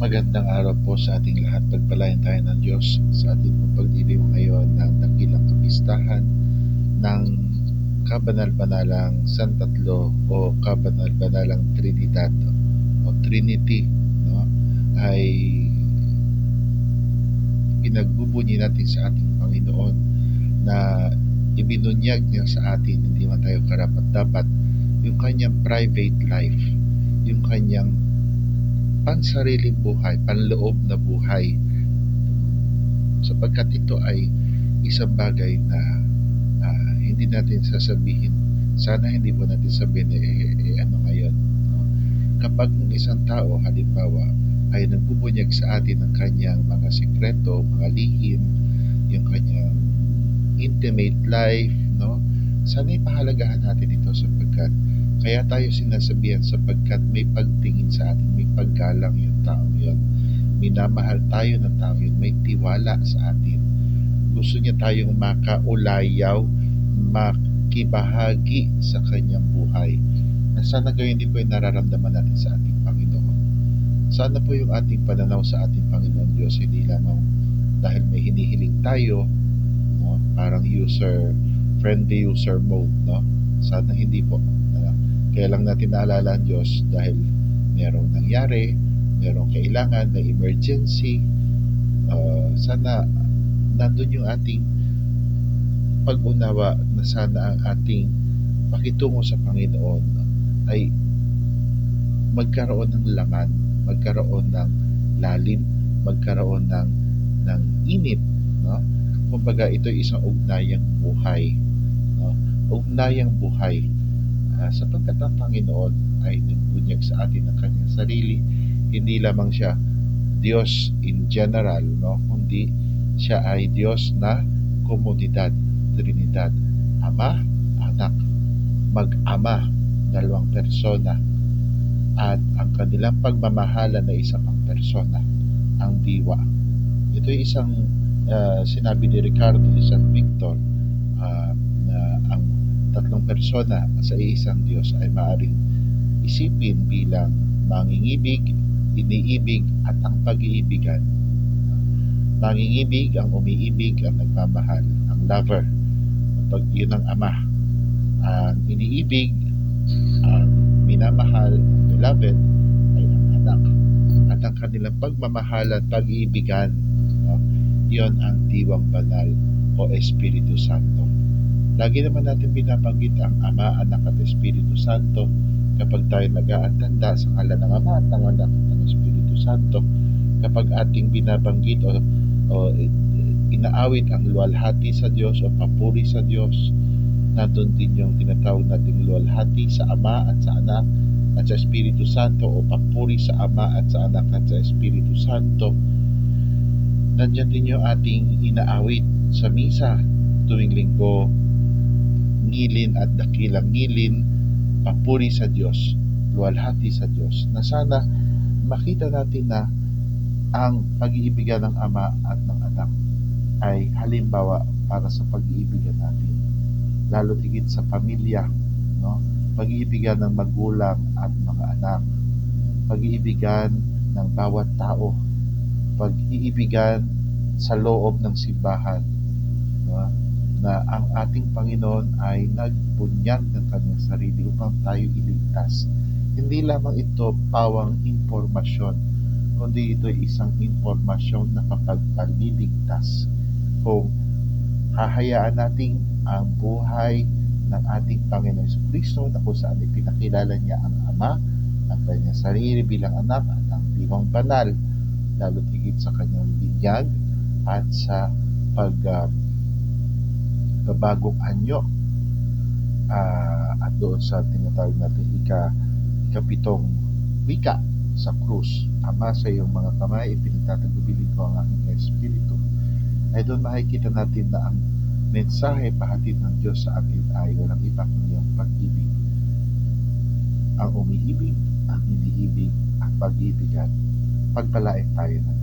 Magandang araw po sa ating lahat. Pagpalain tayo ng Diyos sa ating pagdiriw ngayon ng dakilang kapistahan ng kabanal-banalang Santatlo o kabanal-banalang Trinidad o Trinity no? ay pinagbubunyi natin sa ating Panginoon na ibinunyag niya sa atin hindi man tayo karapat dapat yung kanyang private life yung kanyang pansariling buhay, panloob na buhay. Sapagkat ito ay isang bagay na uh, hindi natin sasabihin. Sana hindi mo natin sabihin eh, eh, eh ano ngayon no? kapag isang tao halimbawa ay nagbubunyag sa atin ng kanyang mga sekreto, mga lihim yung kanyang intimate life no? Sana ipahalagahan natin ito sapagkat kaya tayo sinasabihan sapagkat may pagtingin sa atin, may paggalang yung tao yun. Minamahal tayo ng tao yun, may tiwala sa atin. Gusto niya tayong makaulayaw, makibahagi sa kanyang buhay. Na sana gayon din po yung nararamdaman natin sa ating Panginoon. Sana po yung ating pananaw sa ating Panginoon Diyos, hindi lamang dahil may hinihiling tayo, no? parang user, friendly user mode, no? Sana hindi po. Kaya lang natin naalala ang Diyos dahil merong nangyari, merong kailangan, may emergency. Uh, sana nandun yung ating pag-unawa na sana ang ating pakitungo sa Panginoon ay magkaroon ng laman, magkaroon ng lalim, magkaroon ng ng init, no? Kumbaga ito ay isang ugnayang buhay, no? Ugnayang buhay uh, sapagkat ang Panginoon ay nagbunyag sa atin ng kanyang sarili, hindi lamang siya Diyos in general, no? kundi siya ay Diyos na komunidad, Trinidad, Ama, Anak, mag-ama, dalawang persona, at ang kanilang pagmamahala na isa pang persona, ang diwa. Ito ay isang uh, sinabi ni Ricardo de San Victor uh, ang tatlong persona sa isang Diyos ay maaaring isipin bilang mangingibig, iniibig at ang pag-iibigan. Mangingibig, ang umiibig, ang nagmamahal, ang lover. Pag yun ang ama. Ang iniibig, ang minamahal, ang beloved, ay ang anak. At ang kanilang pagmamahalan, pag-iibigan, no? yon ang diwang banal o Espiritu Santo. Lagi naman natin binabanggit ang Ama, Anak at Espiritu Santo kapag tayo nag-aatanda sa ngalan ng Ama at ng Anak at ng Espiritu Santo. Kapag ating binabanggit o, o inaawit ang luwalhati sa Diyos o papuri sa Diyos, nandun din yung tinatawag nating luwalhati sa Ama at sa Anak at sa Espiritu Santo o papuri sa Ama at sa Anak at sa Espiritu Santo. Nandiyan din yung ating inaawit sa misa tuwing linggo ngilin at dakilang ngilin, papuri sa Diyos, luwalhati sa Diyos, na sana makita natin na ang pag-iibigan ng Ama at ng Anak ay halimbawa para sa pag-iibigan natin. Lalo tigit sa pamilya, no? pag-iibigan ng magulang at mga anak, pag-iibigan ng bawat tao, pag-iibigan sa loob ng simbahan, no? Na ang ating Panginoon ay nagbunyag ng kanyang sarili upang tayo iligtas. Hindi lamang ito pawang impormasyon, kundi ito ay isang impormasyon na kapagpaliligtas. Kung hahayaan natin ang buhay ng ating Panginoon sa Kristo na kung saan ipinakilala niya ang Ama, ang kanyang sarili bilang anak at ang limang banal, lalo tigit sa kanyang binyag at sa pag uh, pagbabagong anyo uh, at doon sa tinatawag natin ika, ikapitong wika sa krus. Ama sa iyong mga kamay ipinagtatagubilin ko ang aking espiritu. Ay doon makikita natin na ang mensahe pahatid ng Diyos sa atin ay walang iba kundi ang pag-ibig. Ang umiibig ang iniibig ang pag-ibigan pagpalain tayo ng